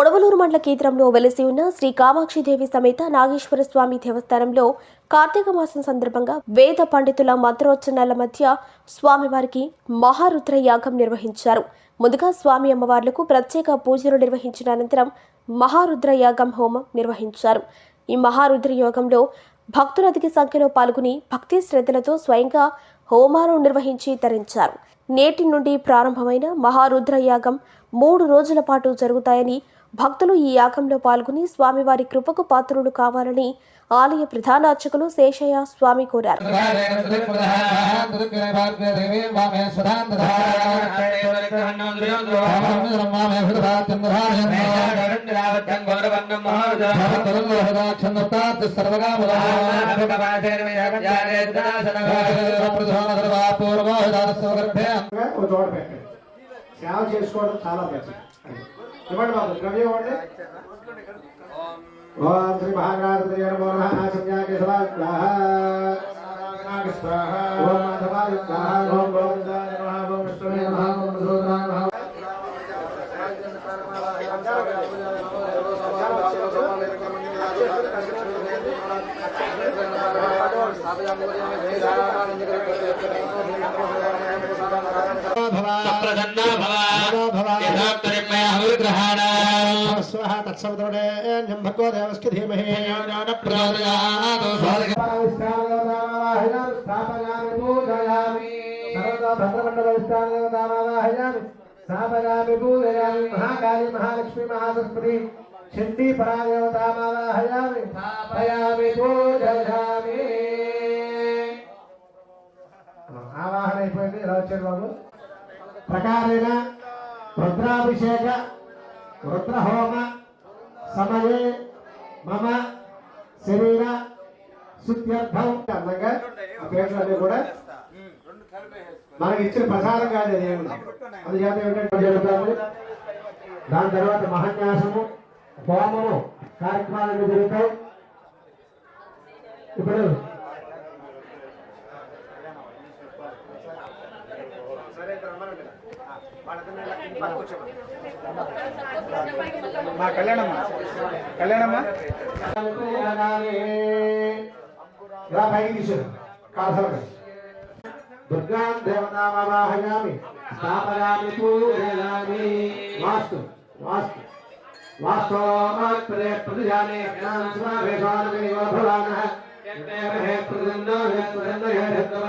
ఒడవలూరు మండల కేంద్రంలో వెలసి ఉన్న శ్రీ కామాక్షిదేవి సమేత నాగేశ్వర స్వామి దేవస్థానంలో కార్తీక మాసం సందర్భంగా వేద పండితుల మంత్రోచ్చరణల మధ్య స్వామివారికి మహారుద్ర యాగం నిర్వహించారు. ముందుగా స్వామి అమ్మవార్లకు ప్రత్యేక పూజలు నిర్వహించిన అనంతరం మహారుద్ర యాగం హోమం నిర్వహించారు. ఈ మహారుద్ర యోగంలో భక్తులు అధిక సంఖ్యలో పాల్గొని భక్తి శ్రద్ధలతో స్వయంగా హోమాలను నిర్వహించి తరించారు. నేటి నుండి ప్రారంభమైన మహారుద్ర యాగం మూడు రోజుల పాటు జరుగుతాయని భక్తులు ఈ యాగంలో పాల్గొని స్వామివారి కృపకు పాత్రులు కావాలని ఆలయ ప్రధాన అర్చకులు శేషయ్య స్వామి కోరారు. ఒక చోట పెట్టండి. సేవ చేసుకోవడం చాలా మంచిది ఇవ్వండి బాబు ద్రవ్యం ఇవ్వండి ఓం శ్రీ మహాగణాధిపతి నమో నమః. సంజ్ఞాకి స్వాహ ఓం మాధవాయ స్వాహ ఓం గోవిందాయ నమః ఓం విష్ణువే నమః ఓం మధుసూదనాయ నమః ప్రసన్నా భవ యథాక్తరిమయ హవిర్గ్రహాణ దేవస్కి ధీమహి ప్రచోదయాత్ స్థాపయామి పూజయామి సర్వదా భద్రమండలస్థానదామావాహయామి స్థాపయామి పూజయామి మహాకాళి మహాలక్ష్మి మహాసరస్వతి చండీ పరాదేవతామావాహయామి స్థాపయామి పూజయామి ఆవాహన అయిపోయింది ఇలా వచ్చారు బాబు ప్రకారేణ రుద్రాభిషేక రుద్రహోమ సమయే మమ శరీర శుద్ధ్యర్థం అందంగా పేర్లన్నీ కూడా మనకి ఇచ్చిన ప్రసారం కాదు అది ఏమి అది ఏమిటంటే జరుగుతుంది దాని తర్వాత మహాన్యాసము హోమము కార్యక్రమాలన్నీ జరుగుతాయి. ఇప్పుడు మా కళ్యాణమ్మ కళ్యాణమ్మ ఇలా పైకి తీసారు కాసరగా దుర్గాం దేవతామవాహయామి స్థాపయామి పూజయామి వాస్తు వాస్తు వాస్తు ప్రదే ప్రతిజానే జ్ఞాన స్వాభేషానమే భవానః యజ్ఞేమహే ప్రదన్నో యత్ప్రదన్నో యత్పదే భింజనస్పదే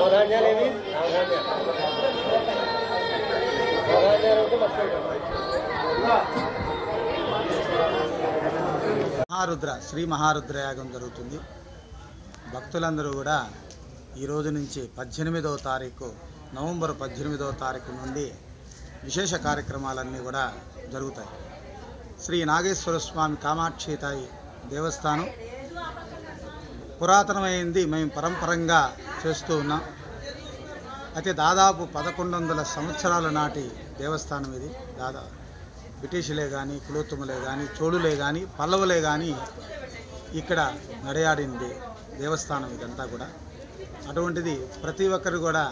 నవధాన్యాలు ఏవి నవధాన్యాలు నవధాన్యాలు అంటే మహారుద్ర శ్రీ మహారుద్ర యాగం జరుగుతుంది. భక్తులందరూ కూడా ఈ రోజు నుంచి పద్దెనిమిదవ తారీఖు నవంబర్ పద్దెనిమిదవ తారీఖు నుండి విశేష కార్యక్రమాలన్నీ కూడా జరుగుతాయి. శ్రీ నాగేశ్వర స్వామి కామాక్షితాయి దేవస్థానం. పురాతనమైంది మేము పరంపరంగా చేస్తూ ఉన్నాం. అయితే దాదాపు పదకొండు వందల సంవత్సరాల నాటి దేవస్థానం ఇది. దాదాపు బ్రిటిషులే కానీ కులోత్తుములే కానీ చోళులే కానీ పల్లవులే కానీ ఇక్కడ నడయాడింది దేవస్థానం ఇదంతా కూడా. అటువంటిది ప్రతి ఒక్కరు కూడా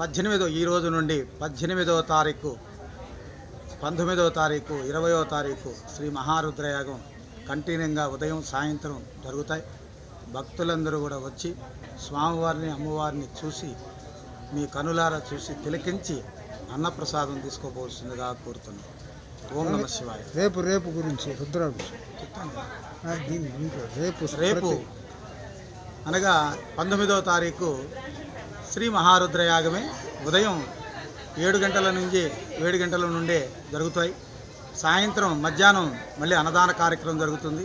పద్దెనిమిదో ఈ రోజు నుండి పద్దెనిమిదవ తారీఖు పంతొమ్మిదవ తారీఖు ఇరవయో తారీఖు శ్రీ మహారుద్రయాగం కంటిన్యూగా ఉదయం సాయంత్రం జరుగుతాయి. భక్తులందరూ కూడా వచ్చి స్వామివారిని అమ్మవారిని చూసి మీ కనులారా చూసి తిలకించి అన్నప్రసాదం తీసుకోపోవలసిందిగా కోరుతున్నాం. ఓం నమ శివాయ. రేపు రేపు గురించి రుద్రాభిషేకం. రేపు రేపు అనగా పంతొమ్మిదవ తారీఖు శ్రీ మహారుద్ర యాగమే ఉదయం ఏడు గంటల నుంచి ఏడు గంటల నుండే జరుగుతాయి. సాయంత్రం మధ్యాహ్నం మళ్ళీ అన్నదాన కార్యక్రమం జరుగుతుంది.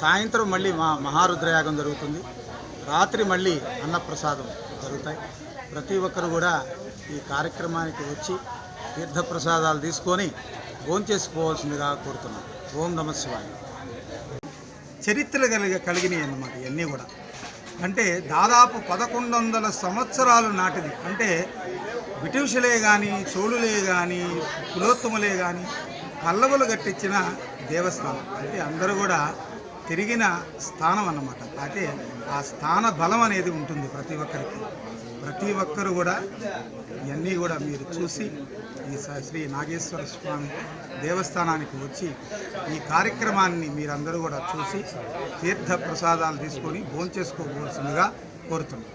సాయంత్రం మళ్ళీ మా మహారుద్రయాగం జరుగుతుంది. రాత్రి మళ్ళీ అన్నప్రసాదం జరుగుతాయి. ప్రతి ఒక్కరు కూడా ఈ కార్యక్రమానికి వచ్చి తీర్థప్రసాదాలు తీసుకొని భోంచేసుకోవాల్సిందిగా కోరుతున్నాం. ఓం నమ శివాయ. చరిత్ర కలిగ కలిగినాయి అన్నమాట ఇవన్నీ కూడా. అంటే దాదాపు పదకొండు వందల సంవత్సరాలు నాటిది. అంటే బ్రిటిషులే కానీ చోళులే కానీ కులోత్తములే కానీ పల్లవులు కట్టించిన దేవస్థానం. అంటే అందరూ కూడా తిరిగిన స్థానం అన్నమాట. అయితే ఆ స్థాన బలం అనేది ఉంటుంది ప్రతి ఒక్కరికి. ప్రతి ఒక్కరు కూడా ఇవన్నీ కూడా మీరు చూసి ఈ శ్రీ నాగేశ్వర స్వామి దేవస్థానానికి వచ్చి ఈ కార్యక్రమాన్ని మీరందరూ కూడా చూసి తీర్థ ప్రసాదాలు తీసుకొని భోంచేసుకోవాల్సిందిగా కోరుతున్నాం.